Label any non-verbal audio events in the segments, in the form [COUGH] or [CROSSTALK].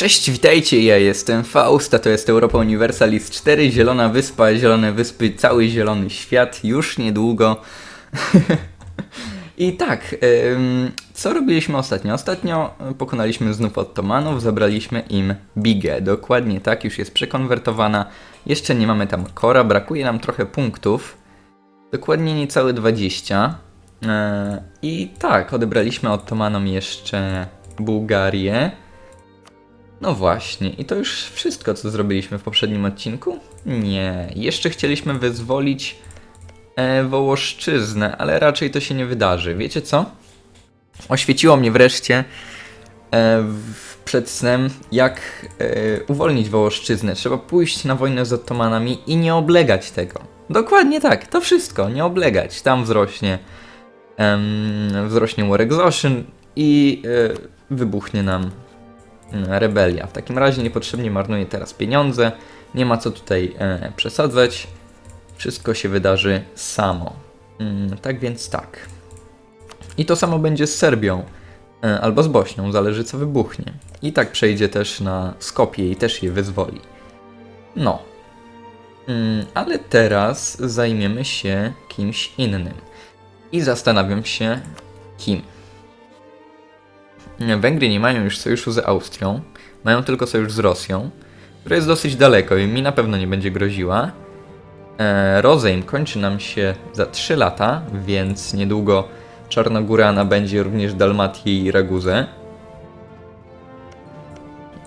Cześć, witajcie, ja jestem Faust, a to jest Europa Universalis 4, Zielona Wyspa, Zielone Wyspy, cały zielony świat, już niedługo. [LAUGHS] I tak, co robiliśmy ostatnio? Ostatnio pokonaliśmy znów Ottomanów, zabraliśmy im Bigę, dokładnie tak, już jest przekonwertowana. Jeszcze nie mamy tam kora, brakuje nam trochę punktów, dokładnie niecałe 20. E, I tak, odebraliśmy Ottomanom jeszcze Bułgarię. No właśnie, i to już wszystko, co zrobiliśmy w poprzednim odcinku? Nie, jeszcze chcieliśmy wyzwolić e, Wołoszczyznę, ale raczej to się nie wydarzy. Wiecie co? Oświeciło mnie wreszcie e, w, przed snem, jak e, uwolnić Wołoszczyznę. Trzeba pójść na wojnę z Ottomanami i nie oblegać tego. Dokładnie tak, to wszystko, nie oblegać. Tam wzrośnie, em, wzrośnie War Exhaustion i e, wybuchnie nam rebelia. W takim razie niepotrzebnie marnuję teraz pieniądze, nie ma co tutaj e, przesadzać, wszystko się wydarzy samo. Mm, tak więc tak. I to samo będzie z Serbią, e, albo z Bośnią, zależy co wybuchnie. I tak przejdzie też na Skopie i też je wyzwoli. No. Mm, ale teraz zajmiemy się kimś innym. I zastanawiam się, kim. Węgry nie mają już sojuszu z Austrią, mają tylko sojusz z Rosją, która jest dosyć daleko i mi na pewno nie będzie groziła. E, Rozejm kończy nam się za 3 lata, więc niedługo Czarnogórana będzie również Dalmatię i Raguzę.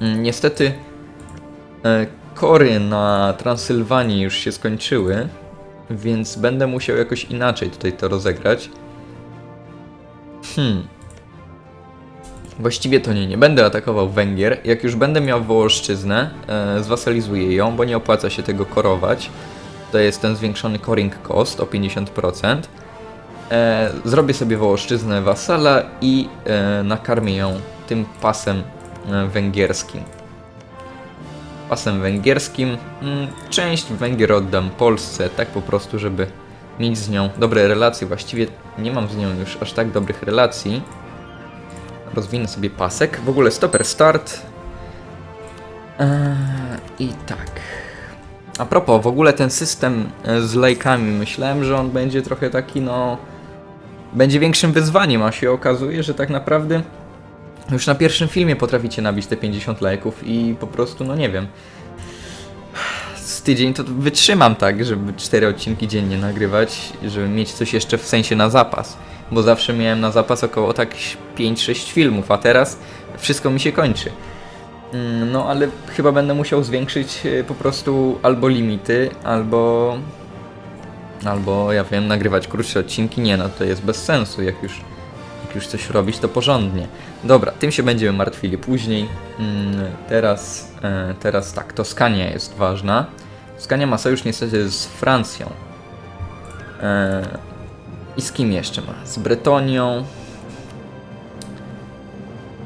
Mm, Niestety e, kory na Transylwanii już się skończyły, więc będę musiał jakoś inaczej tutaj to rozegrać. Hmm. Właściwie to nie, nie będę atakował Węgier. Jak już będę miał Wołoszczyznę, e, zwasalizuję ją, bo nie opłaca się tego korować. To jest ten zwiększony coring cost o 50%. E, zrobię sobie Wołoszczyznę wasala i e, nakarmię ją tym pasem e, węgierskim. Pasem węgierskim. Mm, część Węgier oddam Polsce, tak po prostu, żeby mieć z nią dobre relacje. Właściwie nie mam z nią już aż tak dobrych relacji. Rozwinę sobie pasek. W ogóle stopper start. Eee, I tak. A propos, w ogóle ten system e, z lajkami, myślałem, że on będzie trochę taki, no. Będzie większym wyzwaniem, a się okazuje, że tak naprawdę już na pierwszym filmie potraficie nabić te 50 lajków i po prostu, no nie wiem. Z tydzień to wytrzymam tak, żeby 4 odcinki dziennie nagrywać, żeby mieć coś jeszcze w sensie na zapas bo zawsze miałem na zapas około tak 5-6 filmów, a teraz wszystko mi się kończy. Mm, No ale chyba będę musiał zwiększyć e, po prostu albo limity, albo albo ja wiem, nagrywać krótsze odcinki. Nie no, to jest bez sensu, jak już jak już coś robić, to porządnie. Dobra, tym się będziemy martwili później. Mm, Teraz, e, teraz tak, Toskania jest ważna. Toskania ma sojusz niestety z Francją. I z kim jeszcze ma? Z Bretonią.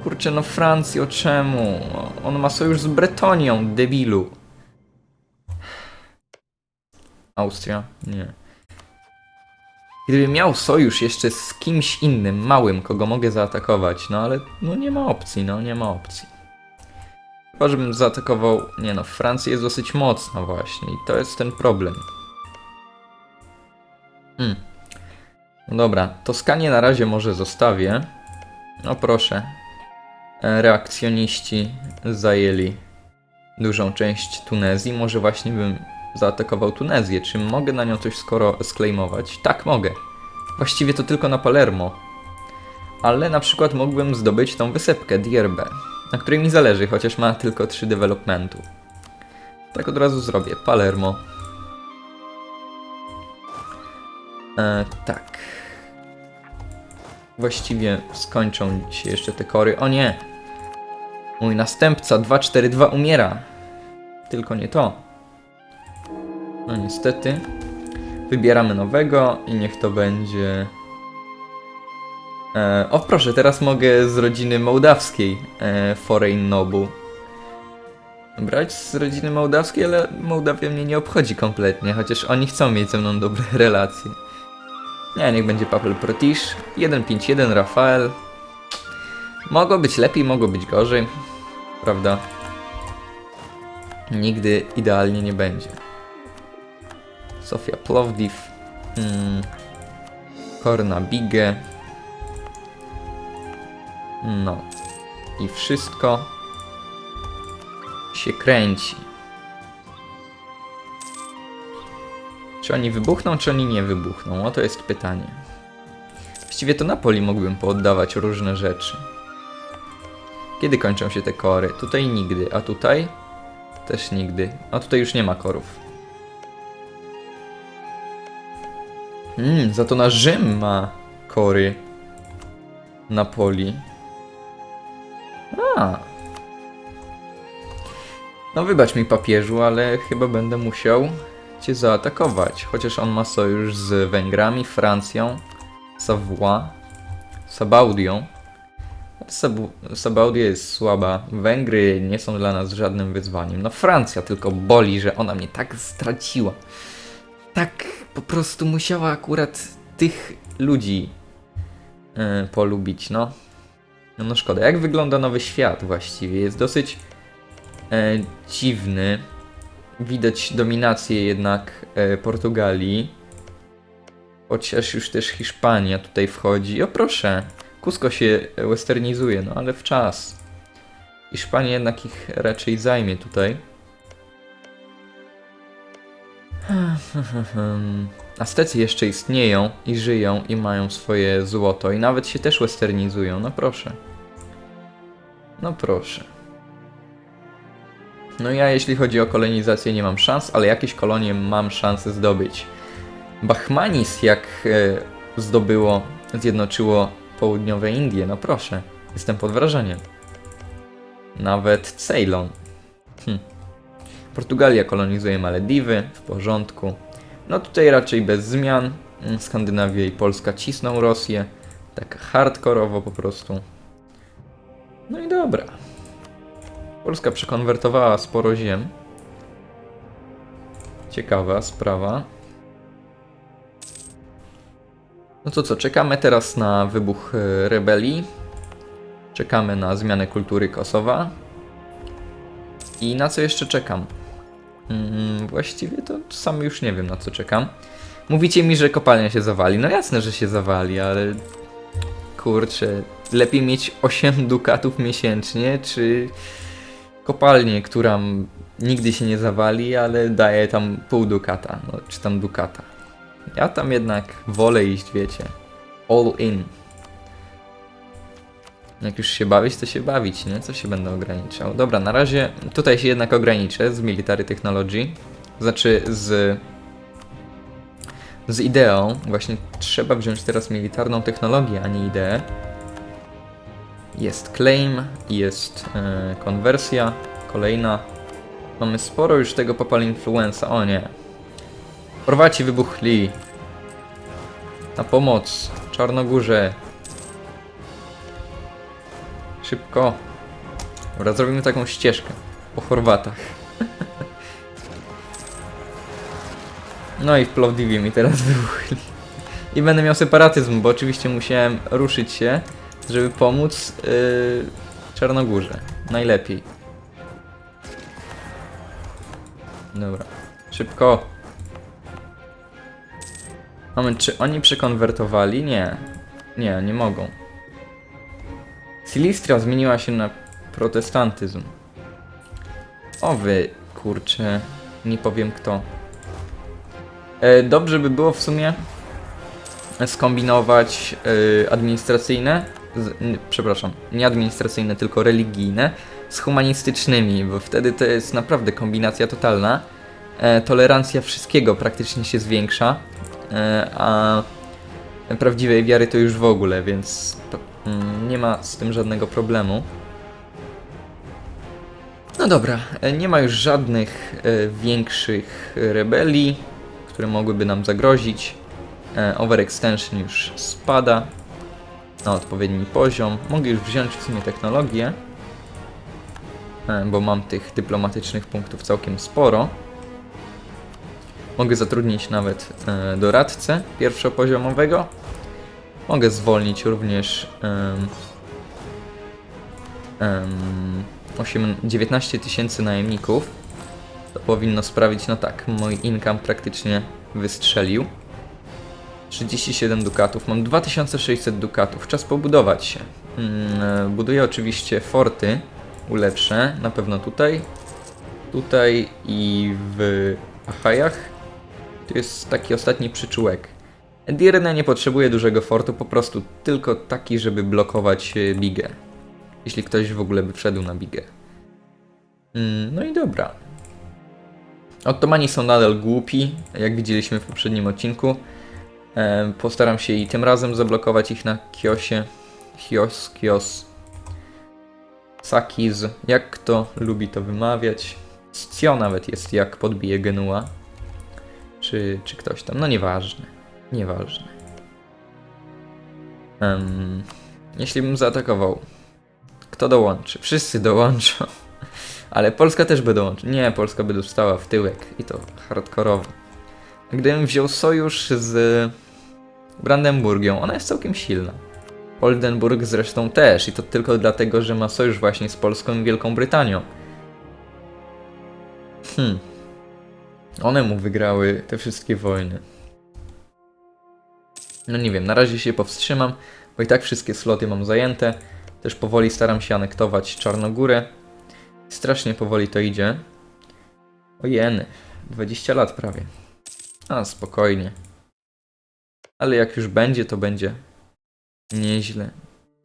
Kurczę, no Francjo, czemu? On ma sojusz z Bretonią, debilu. Austria? Nie. Gdyby miał sojusz jeszcze z kimś innym, małym, kogo mogę zaatakować, no ale no nie ma opcji, no nie ma opcji. Chyba, żebym zaatakował... Nie no, Francja jest dosyć mocna właśnie i to jest ten problem. Hmm. No dobra, Toskanię na razie może zostawię. No proszę. E, Reakcjoniści zajęli dużą część Tunezji. Może właśnie bym zaatakował Tunezję. Czy mogę na nią coś skoro sklejmować? Tak, mogę. Właściwie to tylko na Palermo. Ale na przykład mógłbym zdobyć tą wysepkę Dierbę, na której mi zależy, chociaż ma tylko 3 developmentu. Tak od razu zrobię. Palermo. E, tak. Właściwie skończą się jeszcze te kory. O nie! Mój następca 242 umiera. Tylko nie to. No niestety. Wybieramy nowego i niech to będzie... E, o proszę, teraz mogę z rodziny mołdawskiej e, Foreign Noble brać z rodziny mołdawskiej, ale Mołdawia mnie nie obchodzi kompletnie, chociaż oni chcą mieć ze mną dobre [LAUGHS] relacje. Nie, niech będzie Paweł Protisz. 151 Rafael. Mogło być lepiej, mogło być gorzej. Prawda? nigdy idealnie nie będzie. Sofia Plovdiv, mm, Korna Bigge. No. I wszystko się kręci. Czy oni wybuchną, czy oni nie wybuchną? O to jest pytanie. Właściwie to Napoli mógłbym pooddawać różne rzeczy. Kiedy kończą się te kory? Tutaj nigdy, a tutaj? Też nigdy. A tutaj już nie ma korów. Hmm, za to na Rzym ma kory. Napoli. A. No wybacz mi papieżu, ale chyba będę musiał cię zaatakować. Chociaż on ma sojusz z Węgrami, Francją, Savoie, Sabaudią. Sabu- Sabaudia jest słaba. Węgry nie są dla nas żadnym wyzwaniem. No Francja tylko boli, że ona mnie tak straciła. Tak po prostu musiała akurat tych ludzi e, polubić, no. no. No szkoda. Jak wygląda nowy świat właściwie? Jest dosyć e, dziwny. Widać dominację jednak e, Portugalii. Chociaż już też Hiszpania tutaj wchodzi. O proszę, Cusco się westernizuje, no ale w czas. Hiszpania jednak ich raczej zajmie tutaj. [LAUGHS] Aztecy jeszcze istnieją i żyją i mają swoje złoto i nawet się też westernizują, no proszę. No proszę. No ja jeśli chodzi o kolonizację nie mam szans, ale jakieś kolonie mam szansę zdobyć. Bahmanis jak e, zdobyło, zjednoczyło południowe Indie, no proszę. Jestem pod wrażeniem. Nawet Ceylon. Hm. Portugalia kolonizuje Malediwy, w porządku. No tutaj raczej bez zmian. Mm, Skandynawia i Polska cisną Rosję. Tak hardkorowo po prostu. No i dobra. Polska przekonwertowała sporo ziem. Ciekawa sprawa. No to co, czekamy teraz na wybuch e, rebelii. Czekamy na zmianę kultury Kosowa. I na co jeszcze czekam? Mm, właściwie to sam już nie wiem na co czekam. Mówicie mi, że kopalnia się zawali. No jasne, że się zawali, ale kurczę, lepiej mieć 8 dukatów miesięcznie, czy kopalnię, która nigdy się nie zawali, ale daje tam pół dukata, no, czy tam dukata. Ja tam jednak wolę iść, wiecie, all in. Jak już się bawić, to się bawić, nie? Co się będę ograniczał? Dobra, na razie tutaj się jednak ograniczę z Military Technology. Znaczy z... Z ideą. Właśnie trzeba wziąć teraz militarną technologię, a nie ideę. Jest claim, jest e, konwersja, kolejna. Mamy sporo już tego popal influenza. O nie. Chorwaci wybuchli. Na pomoc. Czarnogórze. Szybko. Dobra, zrobimy taką ścieżkę po Chorwatach. [LAUGHS] No i w Plovdiwie mi teraz wybuchli. I będę miał separatyzm, bo oczywiście musiałem ruszyć się, żeby pomóc yy, Czarnogórze. Najlepiej. Dobra. Szybko. Moment, czy oni przekonwertowali? Nie. Nie, nie mogą. Silistria zmieniła się na protestantyzm. O wy, kurczę, nie powiem kto. E, dobrze by było w sumie skombinować e, administracyjne, z, przepraszam, nie administracyjne, tylko religijne, z humanistycznymi, bo wtedy to jest naprawdę kombinacja totalna. E, tolerancja wszystkiego praktycznie się zwiększa, e, a prawdziwej wiary to już w ogóle, więc mm, nie ma z tym żadnego problemu. No dobra, e, nie ma już żadnych e, większych rebelii, które mogłyby nam zagrozić. E, overextension już spada na odpowiedni poziom. Mogę już wziąć w sumie technologię, e, bo mam tych dyplomatycznych punktów całkiem sporo. Mogę zatrudnić nawet e, doradcę pierwszopoziomowego. Mogę zwolnić również em, 8, 19 tysięcy najemników. To powinno sprawić, no tak, mój income praktycznie wystrzelił. 37 dukatów, mam 2600 dukatów, czas pobudować się. Mm, e, buduję oczywiście forty, ulepszę, na pewno tutaj, tutaj i w Achajach. Tu jest taki ostatni przyczółek. Edirne nie potrzebuje dużego fortu, po prostu tylko taki, żeby blokować e, Bigę. Jeśli ktoś w ogóle by wszedł na Bigę. Mm, No i dobra. Ottomani są nadal głupi, jak widzieliśmy w poprzednim odcinku. Postaram się i tym razem zablokować ich na Kiosie. Kios, Kios. Sakiz, jak kto lubi to wymawiać. Scio nawet jest, jak podbije Genua. Czy, czy ktoś tam, no nieważne. Nieważne. Em, jeśli bym zaatakował, kto dołączy? Wszyscy dołączą. [LAUGHS] Ale Polska też by dołączyła. Nie, Polska by dostała w tyłek i to hardkorowo. Gdybym wziął sojusz z Brandenburgią, ona jest całkiem silna. Oldenburg zresztą też i to tylko dlatego, że ma sojusz właśnie z Polską i Wielką Brytanią. Hmm. One mu wygrały te wszystkie wojny. No nie wiem, na razie się powstrzymam, bo i tak wszystkie sloty mam zajęte. Też powoli staram się anektować Czarnogórę. Strasznie powoli to idzie. O jeny, 20 lat prawie. A, spokojnie. Ale jak już będzie, to będzie nieźle.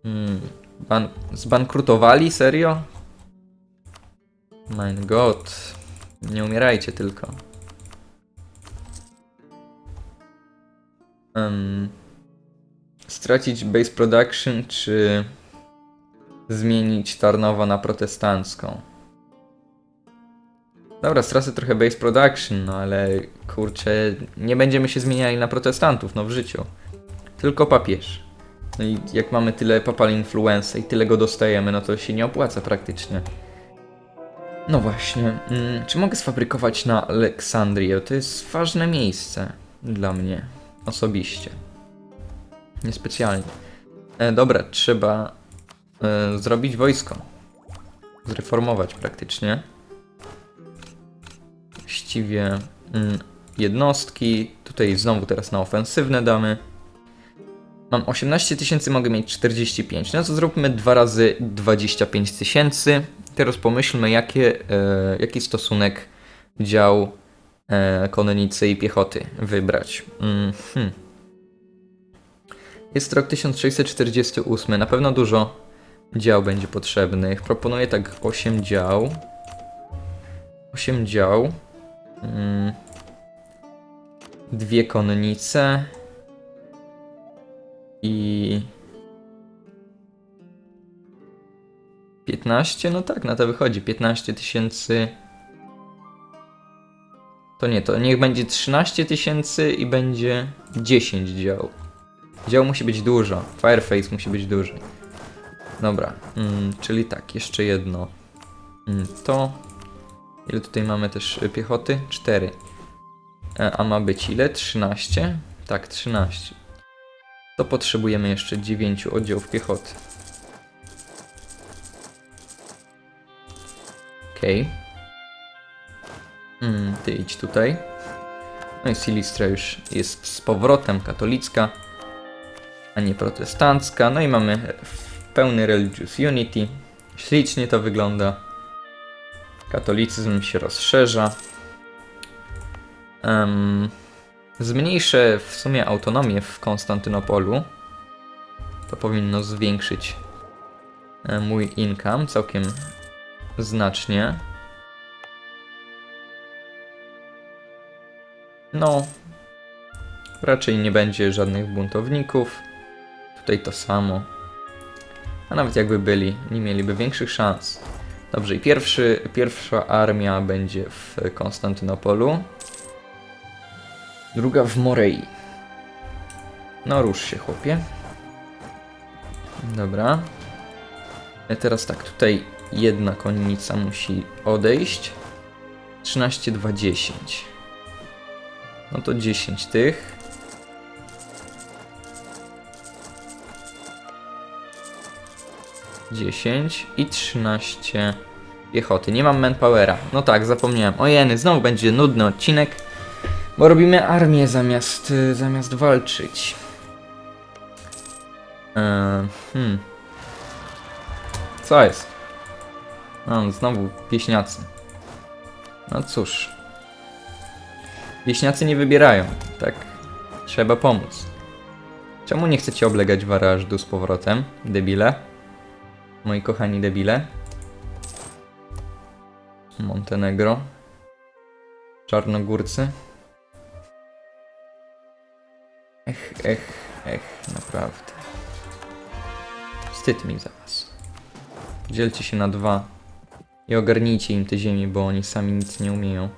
Hmm. Ban zbankrutowali? Serio? Mein Gott. Nie umierajcie tylko. Em, stracić base production, czy zmienić Tarnowo na protestancką? Dobra, stracę trochę base production, no ale kurczę, nie będziemy się zmieniali na protestantów, no w życiu. Tylko papież. No i jak mamy tyle papal influence i tyle go dostajemy, no to się nie opłaca praktycznie. No właśnie, mm, czy mogę sfabrykować na Aleksandrię? To jest ważne miejsce dla mnie osobiście. Niespecjalnie. E, dobra, trzeba e, zrobić wojsko. Zreformować praktycznie. Właściwie mm, jednostki. Tutaj znowu teraz na ofensywne damy. Mam 18 tysięcy, mogę mieć 45. No to zróbmy 2 razy 25 tysięcy. Teraz pomyślmy, jakie, e, jaki stosunek dział e, konnicy i piechoty wybrać. Mhm. Jest rok 1648. Na pewno dużo dział będzie potrzebnych. Proponuję tak 8 dział. 8 dział. Mm. Dwie konnice. I 15? No tak, na to wychodzi. 15 tysięcy. To nie, to niech będzie 13 tysięcy i będzie 10 dział. Dział musi być dużo. Fireface musi być duży. Dobra, mm, czyli tak, jeszcze jedno. Mm, to. Ile tutaj mamy też y, piechoty? 4. E, a ma być ile? 13? Tak, 13. To potrzebujemy jeszcze 9 oddziałów piechoty. Okej. Mm, ty idź tutaj. No i Silistra już jest z powrotem katolicka, a nie protestancka. No i mamy pełny Religious Unity. Ślicznie to wygląda. Katolicyzm się rozszerza. Em, zmniejszę w sumie autonomię w Konstantynopolu. To powinno zwiększyć e, mój income całkiem znacznie. No, raczej nie będzie żadnych buntowników. Tutaj to samo. A nawet jakby byli, nie mieliby większych szans. Dobrze, i pierwszy, pierwsza armia będzie w Konstantynopolu. Druga w Morei. No rusz się, chłopie. Dobra. E, Teraz tak, tutaj jedna konnica musi odejść. 13, 2, 10. No to 10 tych. Dziesięć i trzynaście piechoty. Nie mam manpowera. No tak, zapomniałem. O jeny, znowu będzie nudny odcinek, bo robimy armię zamiast, y, zamiast walczyć. Eee, hmm. Co jest? No, znowu wieśniacy. No cóż. Wieśniacy nie wybierają, tak? Trzeba pomóc. Czemu nie chcecie oblegać Warażdu z powrotem, debile? Moi kochani debile. Montenegro. Czarnogórcy. Ech, ech, ech, naprawdę. Wstyd mi za was. Podzielcie się na dwa i ogarnijcie im te ziemię, bo oni sami nic nie umieją.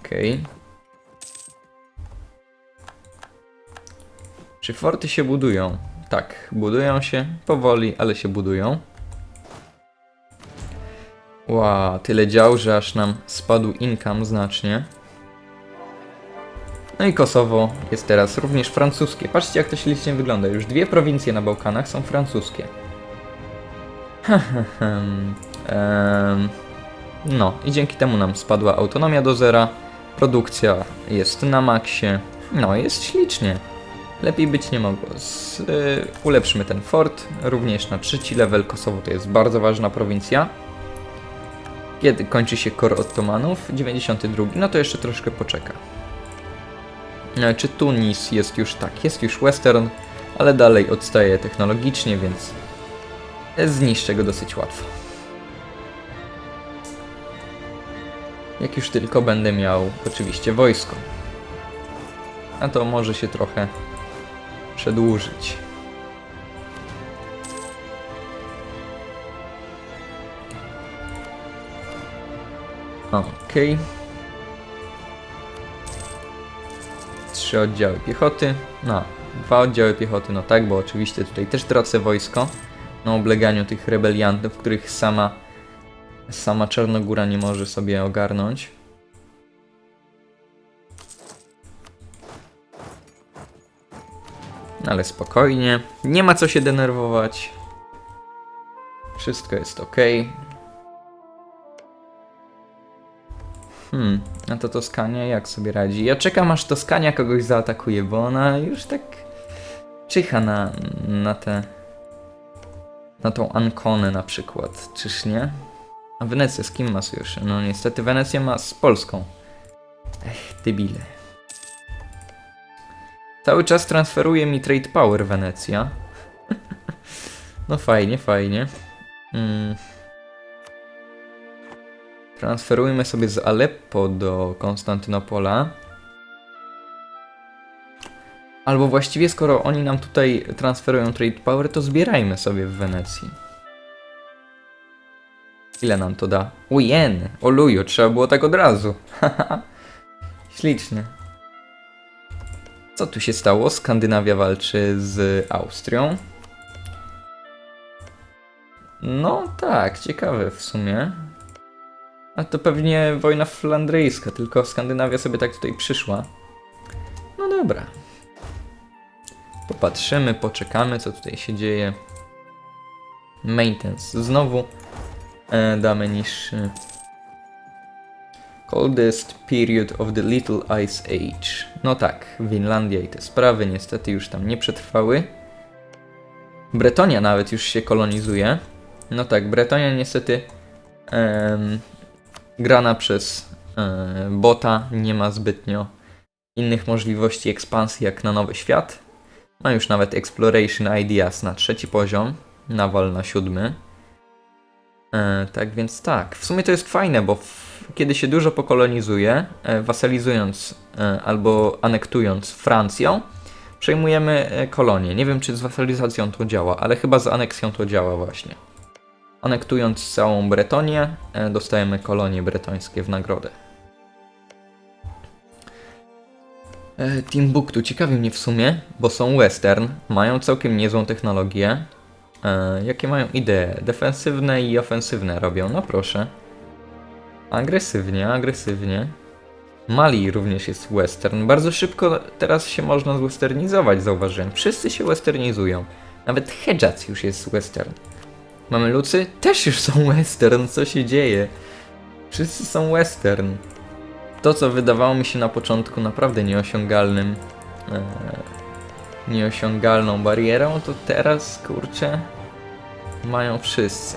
Okej. Czy forty się budują? Tak, budują się powoli, ale się budują. Ła, tyle dział, że aż nam spadł income znacznie. No i Kosowo jest teraz również francuskie. Patrzcie jak to ślicznie wygląda. Już dwie prowincje na Bałkanach są francuskie. Em, no i dzięki temu nam spadła autonomia do zera. Produkcja jest na maksie. No jest ślicznie. Lepiej być nie mogło. Z, y, ulepszymy ten fort. Również na trzeci level Kosowo to jest bardzo ważna prowincja. Kiedy kończy się kor Ottomanów? 92. No to jeszcze troszkę poczeka. E, Czy Tunis jest już tak? Jest już western, ale dalej odstaje technologicznie, więc zniszczę go dosyć łatwo. Jak już tylko będę miał oczywiście wojsko. A to może się trochę przedłużyć. Okej. Trzy oddziały piechoty. No, dwa oddziały piechoty, no tak, bo oczywiście tutaj też tracę wojsko na obleganiu tych rebeliantów, których sama sama Czarnogóra nie może sobie ogarnąć. Ale spokojnie, nie ma co się denerwować. Wszystko jest ok. Hmm, a to Toskania jak sobie radzi? Ja czekam aż Toskania kogoś zaatakuje, bo ona już tak czyha na, na te... Na tą Ankonę na przykład, czyż nie? A Wenecja z kim ma sojusze? No niestety Wenecja ma z Polską. Ech, debile. Cały czas transferuje mi trade power Wenecja. [LAUGHS] no fajnie, fajnie. Mm. Transferujmy sobie z Aleppo do Konstantynopola. Albo właściwie skoro oni nam tutaj transferują trade power, to zbierajmy sobie w Wenecji. Ile nam to da? Ujen! Oluju, trzeba było tak od razu. [LAUGHS] Ślicznie. Co tu się stało? Skandynawia walczy z Austrią. No tak, ciekawe w sumie. A to pewnie wojna flandryjska, tylko Skandynawia sobie tak tutaj przyszła. No dobra. Popatrzymy, poczekamy, co tutaj się dzieje. Maintenance. Znowu e, damy niższy. Coldest period of the Little Ice Age. No tak, Winlandia i te sprawy niestety już tam nie przetrwały. Bretonia nawet już się kolonizuje. No tak, Bretonia niestety em, grana przez e, bota nie ma zbytnio innych możliwości ekspansji jak na Nowy Świat. Ma już nawet Exploration Ideas na trzeci poziom, nawal na siódmy. E, tak więc tak, w sumie to jest fajne, bo kiedy się dużo pokolonizuje, e, wasalizując e, albo anektując Francją, przejmujemy e, kolonie. Nie wiem, czy z wasalizacją to działa, ale chyba z aneksją to działa właśnie. Anektując całą Bretonię, dostajemy kolonie bretońskie w nagrodę. Timbuktu ciekawi mnie w sumie, bo są western, mają całkiem niezłą technologię. Jakie mają idee? Defensywne i ofensywne robią, no proszę. Agresywnie, agresywnie. Mali również jest western. Bardzo szybko teraz się można zwesternizować, zauważyłem. Wszyscy się westernizują. Nawet Hedjaz już jest western. Mamy Lucy? Też już są western, co się dzieje? Wszyscy są western. To, co wydawało mi się na początku naprawdę nieosiągalnym, e, nieosiągalną barierą, to teraz, kurczę, mają wszyscy.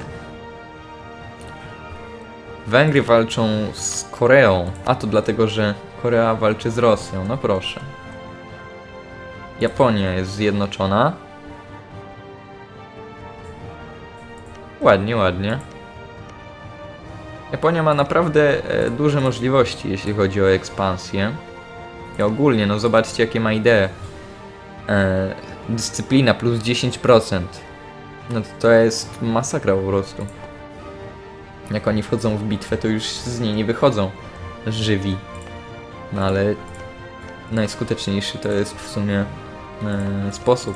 Węgry walczą z Koreą, a to dlatego, że Korea walczy z Rosją, no proszę. Japonia jest zjednoczona. Ładnie, ładnie. Japonia ma naprawdę e, duże możliwości, jeśli chodzi o ekspansję. I ogólnie, no zobaczcie, jakie ma idee. E, dyscyplina plus 10%. No to, to jest masakra po prostu. Jak oni wchodzą w bitwę, to już z niej nie wychodzą żywi. No ale najskuteczniejszy to jest w sumie e, sposób.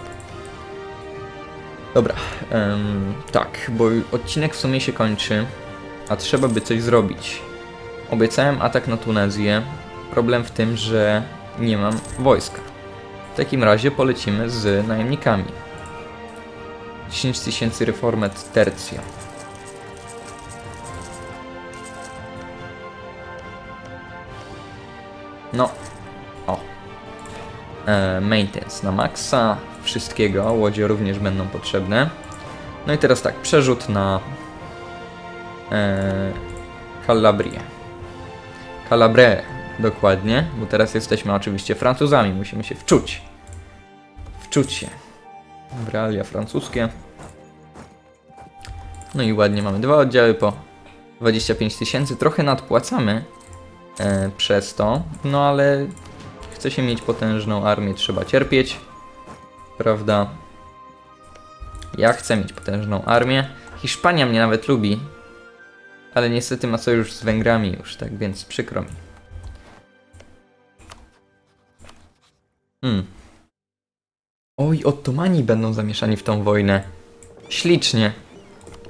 Dobra, em, tak, bo odcinek w sumie się kończy, a trzeba by coś zrobić. Obiecałem atak na Tunezję. Problem w tym, że nie mam wojska. W takim razie polecimy z najemnikami. 10 tysięcy reformet tercja. No. O. E, maintenance na maksa. Wszystkiego. Łodzie również będą potrzebne. No i teraz tak. Przerzut na e, Calabrię. Calabre dokładnie, bo teraz jesteśmy oczywiście Francuzami. Musimy się wczuć. Wczuć się w realia francuskie. No i ładnie mamy dwa oddziały po 25 tysięcy. Trochę nadpłacamy e, przez to, no ale chce się mieć potężną armię, trzeba cierpieć, prawda? Ja chcę mieć potężną armię. Hiszpania mnie nawet lubi, ale niestety ma sojusz z Węgrami już, tak więc przykro mi. Hmm. Oj, Ottomani będą zamieszani w tą wojnę. Ślicznie.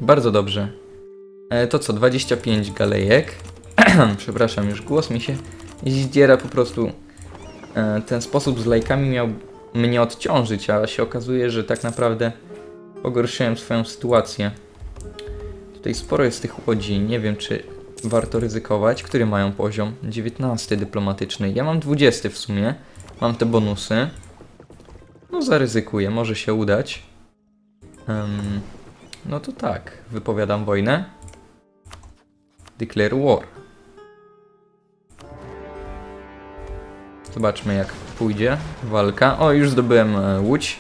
Bardzo dobrze. E, to co, 25 galejek. [CLEARS THROAT] Przepraszam, już głos mi się zdziera po prostu. E, ten sposób z lajkami miał mnie odciążyć, a się okazuje, że tak naprawdę pogorszyłem swoją sytuację. Tutaj sporo jest tych łodzi, nie wiem czy warto ryzykować. Który mają poziom? 19 dyplomatyczny. Ja mam 20 w sumie. Mam te bonusy. No zaryzykuję, może się udać. Em, no to tak, wypowiadam wojnę. Declare war. Zobaczmy jak pójdzie walka. O, już zdobyłem e, łódź.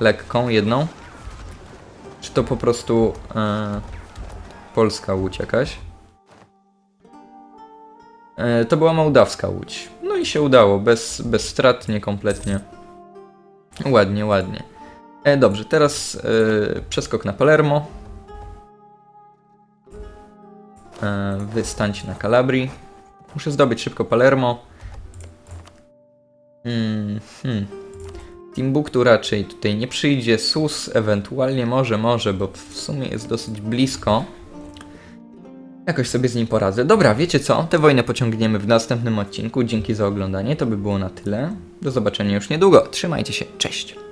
Lekką, jedną. Czy to po prostu e, polska łódź jakaś? E, to była mołdawska łódź. No i się udało, bez, strat, niekompletnie. Ładnie, ładnie. E, dobrze, teraz e, przeskok na Palermo. E, wy stańcie na Calabrii. Muszę zdobyć szybko Palermo. Mm, hmm. Timbuktu raczej tutaj nie przyjdzie. Sus ewentualnie może, może, bo w sumie jest dosyć blisko. Jakoś sobie z nim poradzę. Dobra, wiecie co? Tę wojnę pociągniemy w następnym odcinku. Dzięki za oglądanie. To by było na tyle. Do zobaczenia już niedługo. Trzymajcie się. Cześć.